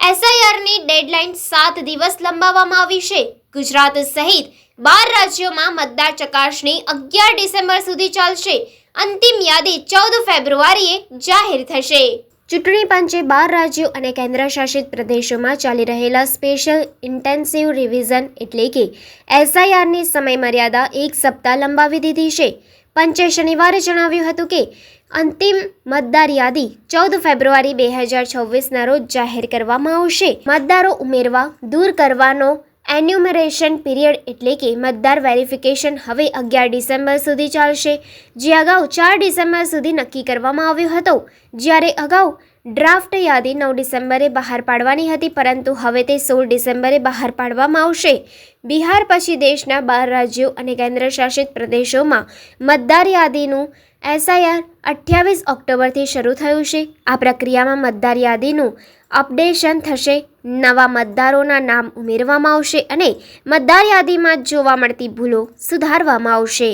એસઆઈઆરની deadline સાત દિવસ લંબાવવામાં આવી છે. ગુજરાત સહિત બાર રાજ્યોમાં મતદાર ચકાસણી અગિયાર ડિસેમ્બર સુધી ચાલશે. અંતિમ યાદી ચૌદ ફેબ્રુઆરીએ જાહેર થશે. ચૂંટણી પંચે બાર રાજ્યો અને કેન્દ્રશાસિત પ્રદેશોમાં ચાલી રહેલા સ્પેશિયલ ઇન્ટેન્સિવ રિવિઝન એટલે કે એસઆઈઆરની સમયમર્યાદા એક સપ્તાહ લંબાવી દીધી છે. પંચે શનિવારે જણાવ્યું હતું કે અંતિમ મતદાર યાદી ચૌદ ફેબ્રુઆરી બે હજાર છવ્વીસના રોજ જાહેર કરવામાં આવશે. મતદારો ઉમેરવા, દૂર કરવાનો એન્યુમરેશન પીરિયડ એટલે કે મતદાર વેરિફિકેશન હવે અગિયાર ડિસેમ્બર સુધી ચાલશે. જે અગાઉ ચાર ડિસેમ્બર સુધી નક્કી કરવામાં આવ્યો હતો. જ્યારે અગાઉ ડ્રાફ્ટ યાદી નવ ડિસેમ્બરે બહાર પાડવાની હતી, પરંતુ હવે તે સોળ ડિસેમ્બરે બહાર પાડવામાં આવશે. બિહાર પછી દેશના બાર રાજ્યો અને કેન્દ્રશાસિત પ્રદેશોમાં મતદાર યાદીનું એસઆઈઆર અઠ્યાવીસ ઓક્ટોબરથી શરૂ થયું છે. આ પ્રક્રિયામાં મતદાર યાદીનું અપડેશન થશે. નવા મતદારોના નામ ઉમેરવામાં આવશે અને મતદાર યાદીમાં જોવા મળતી ભૂલો સુધારવામાં આવશે.